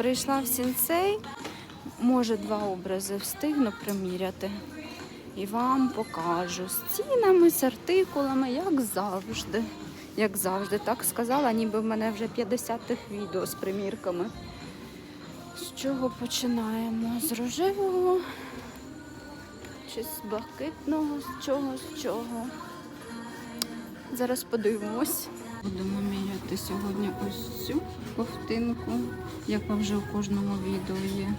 Прийшла в сінцей, може два образи встигну приміряти. І вам покажу з цінами, з артикулами, як завжди. Як завжди, так сказала, ніби в мене вже 50 тих відео з примірками. З чого починаємо? З рожевого чи з блакитного, з чого, з чого. Зараз подивимось. Будемо міряти сьогодні ось цю ковтинку, яка вже у кожному відео є.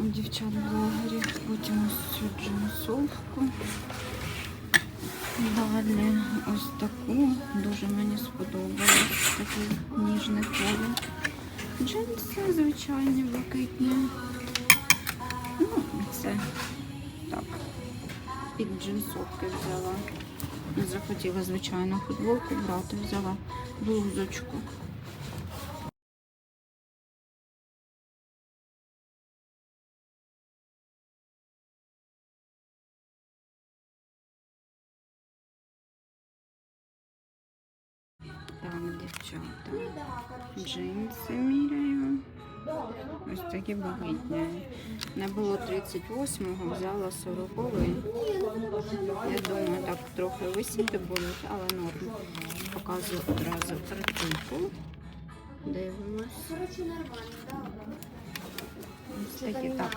У дівчат-блогерів, потім ось цю джинсовку. Далі ось таку, дуже мені сподобалось, такий ніжний колір. Джинси звичайні, блакитні. Ну, це так, під джинсовки взяла. Захотіла, звичайно, футболку брати, взяла блузочку. Так, дівчата. Джинси міряю. Ось такі багатні. Не було 38-го, взяла 40-й. Я думаю, так трохи висіти будуть, але норм. Показую одразу картинку. Дивимось. Такі так.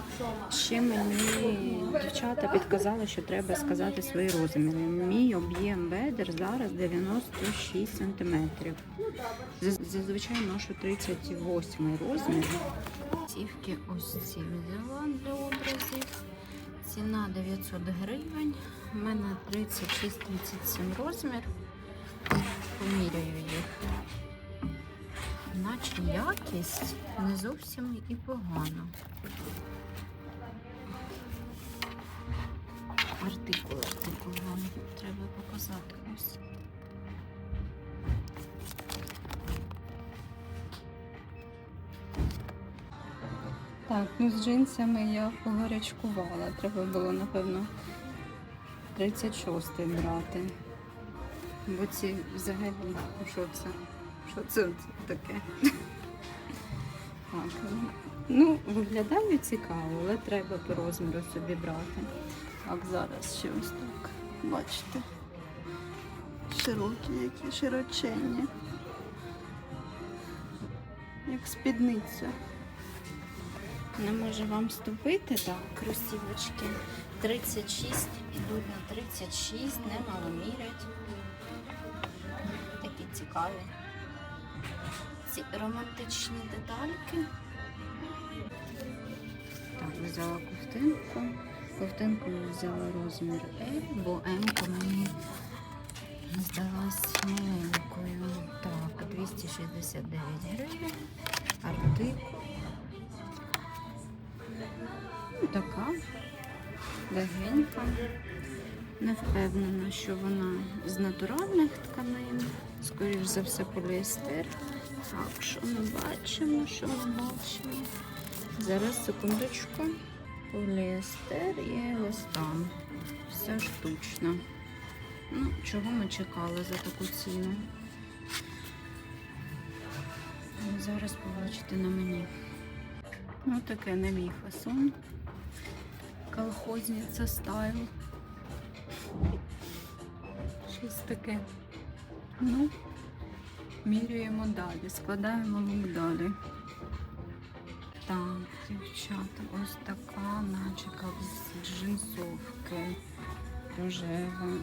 Ще мені дівчата підказали, що треба сказати свої розміри. Мій об'єм бедер зараз 96 см. Зазвичай ношу 38 розмір. Цівки ось ці взяла для образів. Ціна 900 гривень. У мене 36-37 розмір. Поміряю їх. Наче якість не зовсім і погана. Артикул, артикул вам треба показати ось. Так, ну з джинсами я погарячкувала. Треба було, напевно, 36 брати. Бо ці взагалі, ну, що це? Що це таке? Так, ну, виглядає цікаво, але треба по розміру собі брати. Так, зараз ще ось так. Бачите? Широкі, які широченні. Як спідниця. Не може вам ступити, так, кросівочки. 36, ідуть на 36, немало мірять. Такі цікаві. Ці романтичні детальки. Так, взяла ковтинку. Ковтинку взяла розмір L, бо М мені здалась маленькою. Так, 269 гривень. Артикул. Ну, така легенька. Не впевнена, що вона з натуральних тканин. Скоріш за все, поліестер. Так, що ми бачимо, що ми бачимо. Зараз секундочку. Поліестер і еластан. Все штучно. Ну, чого ми чекали за таку ціну? Зараз побачите на мені. Ну, таке не мій фасон. Колхозниця стайл. Щось таке. Ну, міряємо далі, складаємо лук далі. Так, дівчата, ось така начека з джинсовки. Рожева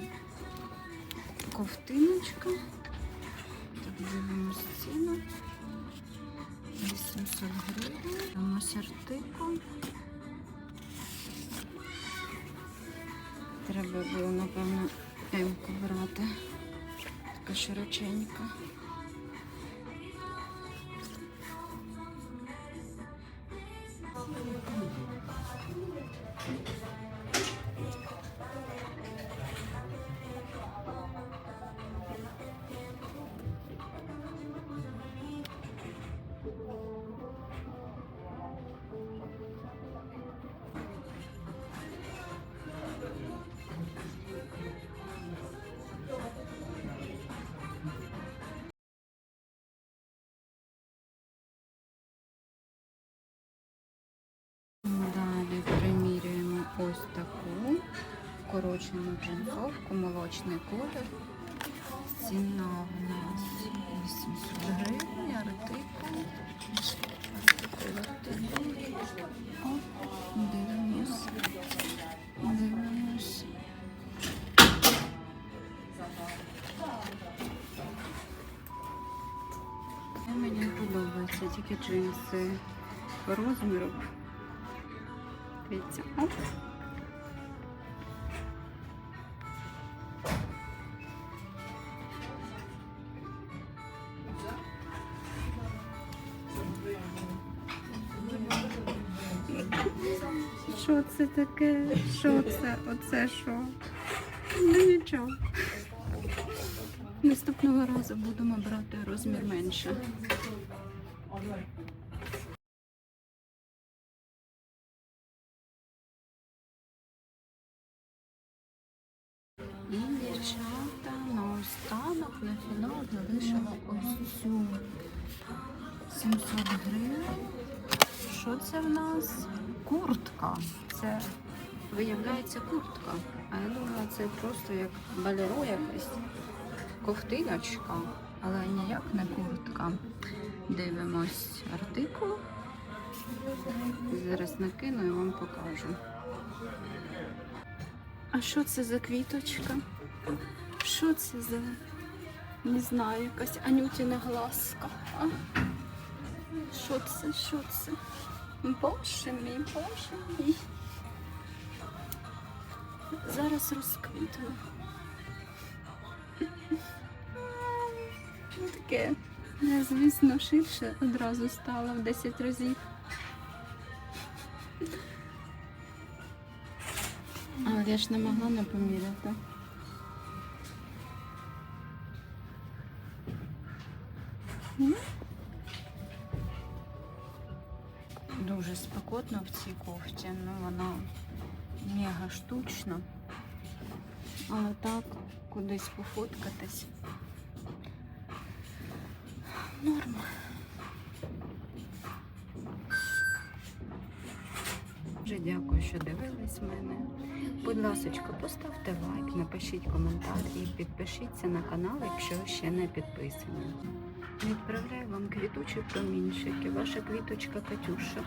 ковтиночка. Так, дивимося ціну. 800 гривень. Ось артикул. Треба було, напевно, М-ку брати. Така широченька. Укорочену джинсовку, молочний колір. Ціна в нас 800 гривень, артикул. Мені подобається тільки джинси розміру. Дивіться. Що це таке? Що це? Оце що? Ну нічого. Наступного разу будемо брати розмір менше. І дівчата на останок на фінал залишила ось цю 700 гривень. Що це в нас? Куртка. Це виявляється куртка. А я думала, це просто як балеро якась ковтиночка, але ніяк не куртка. Дивимось артикул. Зараз накину і вам покажу. А що це за квіточка? Що це за не знаю, якась анютіна глазка. А? Що це? Що це? Боже мій, боже мій. Зараз розквітну. Ну, Таке, я, звісно, ширше одразу стало в 10 разів. Але я ж не могла не поміряти. Цій кофті, ну вона мега штучна. Але так, кудись пофоткатись. Норма. Дуже дякую, що дивились мене. Будь ласка, поставте лайк, напишіть коментар і підпишіться на канал, якщо ще не підписані. Відправляю вам квітучі промінчики, ваша квіточка Катюша.